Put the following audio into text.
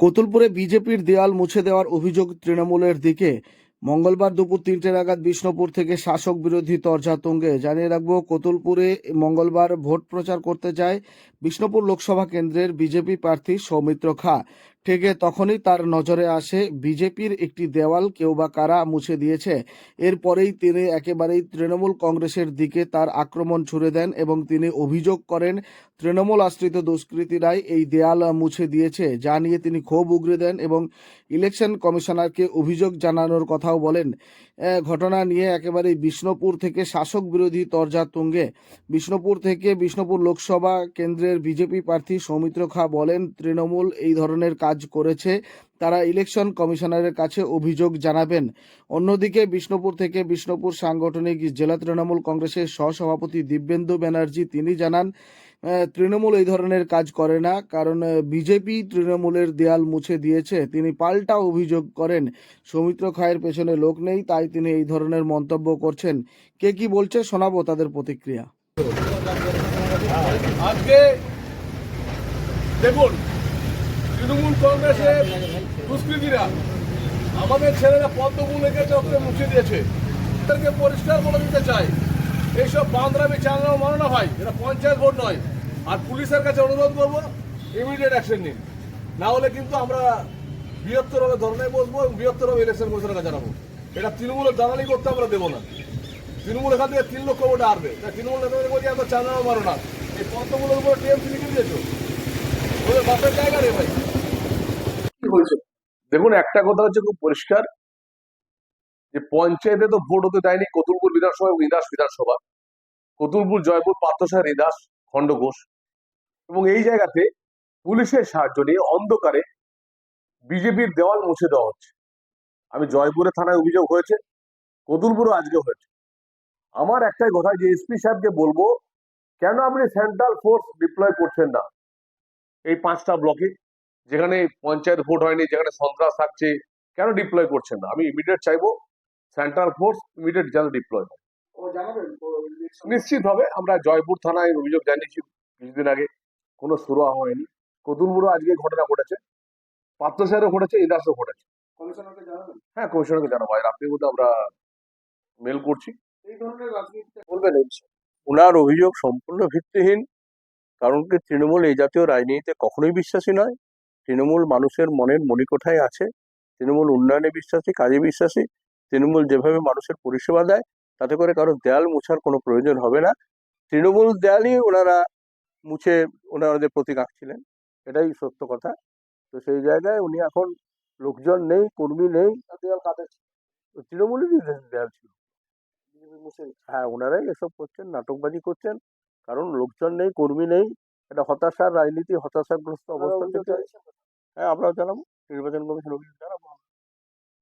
কোতুলপুরে বিজেপির দেয়াল মুছে দেওয়ার অভিযোগ তৃণমূলের দিকে। মঙ্গলবার দুপুর তিনটে নাগাদ বিষ্ণুপুর থেকে শাসক বিরোধী তরজা তুঙ্গে। জানিয়ে রাখব, কোতুলপুরে মঙ্গলবার ভোট প্রচার করতে যায় বিষ্ণুপুর লোকসভা কেন্দ্রের বিজেপি প্রার্থী সৌমিত্র খা। ঠিক তখনই তার নজরে আসে বিজেপির একটি দেওয়াল, কেউ বা কারা মুছে দিয়েছে। এরপরেই তিনি একেবারেই তৃণমূল কংগ্রেসের দিকে তার আক্রমণ ছুড়ে দেন এবং তিনি অভিযোগ করেন, তৃণমূল আশ্রিত দুষ্কৃতীরাই এই দেয়াল মুছে দিয়েছে, যা নিয়ে তিনি ক্ষোভ উগরে দেন এবং ইলেকশন কমিশনারকে অভিযোগ জানানোর কথাও বলেন। ঘটনা নিয়ে একেবারে বিষ্ণুপুর থেকে শাসক বিরোধী তরজা তুঙ্গে। বিষ্ণুপুর থেকে বিষ্ণুপুর লোকসভা কেন্দ্রের বিজেপি প্রার্থী সৌমিত্র খা বলেন, তৃণমূল এই ধরনের কাজ করেছে, তারা ইলেকশন কমিশনারের কাছে অভিযোগ জানাবেন। অন্যদিকে বিষ্ণুপুর থেকে বিষ্ণুপুর সাংগঠনিক জেলা তৃণমূল কংগ্রেসের সহসভাপতি দিব্যেন্দু ব্যানার্জি, তিনি জানান তৃণমূল এই ধরনের কাজ করে না, কারণ বিজেপি তৃণমূলের দেয়াল মুছে দিয়েছে। তিনি পাল্টা অভিযোগ করেন, সৌমিত্র খায়ের পেছনে লোক নেই, তাই তিনি এই ধরনের মন্তব্য করছেন। কে কি বলছে শোনাবো তাদের প্রতিক্রিয়া। আজকে দেখুন তৃণমূল কংগ্রেসের দুষ্কৃতীরা, আমাদের ছেলেরা পদ্মফুল এঁকেছে ওকে মুছে দিয়েছে। তাদেরকে পরিষ্কার বলে দিতে চাই। এইসব বান্দরামি চালানো মানো না ভাই, এটা পঞ্চায়েত ভোট নয়। আর পুলিশের কাছে অনুরোধ করব ইমিডিয়েট অ্যাকশন নিন। না হলে কিন্তু আমরা বৃহত্তর বৃহত্তরভাবে ধরনায় বসবো এবং বৃহত্তরভাবে ইলেকশন কাছে জানাব এটা তৃণমূলের দালালি করতে আমরা দেবো না। তৃণমূল এখান থেকে তিন লক্ষ ভোটে হারবে। তা তৃণমূল নেতাদের বলছি আমরা চাঁদাও মারো না। এই পদ্মগুলোর উপর টিএমসি লিখে দিয়েছ। ওদের বাপের জায়গা রে ভাই। হয়েছে। দেখুন, একটা কথা হচ্ছে খুব পরিষ্কার, যে পঞ্চায়েতে তো ভোট হতে দেয়নি কতুলপুর বিধানসভা এবং ইদাস বিধানসভা। কতুলপুর, জয়পুর, পার্থসার, ইদাস খণ্ডঘোষ এবং এই জায়গাতে পুলিশের সাহায্য নিয়ে অন্ধকারে বিজেপির দেওয়াল মুছে দেওয়া হচ্ছে। আমি জয়পুরে থানায় অভিযোগ হয়েছে, কতুলপুরও আজকে হয়েছে। আমার একটাই কথা, যে এসপি সাহেবকে বলব, কেন আপনি সেন্ট্রাল ফোর্স ডিপ্লয় করছেন না? এই পাঁচটা ব্লকে যেখানে পঞ্চায়েত ভোট হয়নি যেখানে সন্ত্রাস থাকছে কেন ডিপ্লয় করছেন না? আমি ইমিডিয়েট চাইব সেন্ট্রাল ফোর্স ইমিডিয়েট যেন ডিপ্লয় হয়। নিশ্চিত? হবে। আমরা জয়পুর থানায় অভিযোগ জানিয়েছি কিছুদিন আগে। কোনো সুরা হয়নি। কতুলপুরও আজকে ঘটনা ঘটেছে। পাত্রসাহেরও ঘটেছে ইদাসও ঘটেছে। হ্যাঁ কমিশনারকে জানাব। আজ রাত্রির মধ্যে আমরা মেল করছি। বলবেন ওনার অভিযোগ সম্পূর্ণ ভিত্তিহীন। কারণ কি তৃণমূল এই জাতীয় রাজনীতিতে কখনোই বিশ্বাসী নয়। তৃণমূল মানুষের মনের মণিকোঠায় আছে তৃণমূল উন্নয়নে বিশ্বাসী কাজে বিশ্বাসী তৃণমূল যেভাবে মানুষের পরিষেবা দেয় তাতে করে কারও দেয়াল মুছার কোনো প্রয়োজন হবে না। তৃণমূল দেয়ালই ওনারা মুছে ওনাদের প্রতীক আঁকছিলেন এটাই সত্য কথা। তো সেই জায়গায় উনি এখন লোকজন নেই কর্মী নেই তৃণমূলেরই দেয়াল ছিল। হ্যাঁ ওনারাই এসব করছেন নাটকবাজি করছেন কারণ লোকজন নেই কর্মী নেই এটা হতাশার রাজনীতি হতাশাগ্রস্ত অবস্থা থেকে হ্যাঁ আমরাও জানাব নির্বাচন কমিশন জানাব।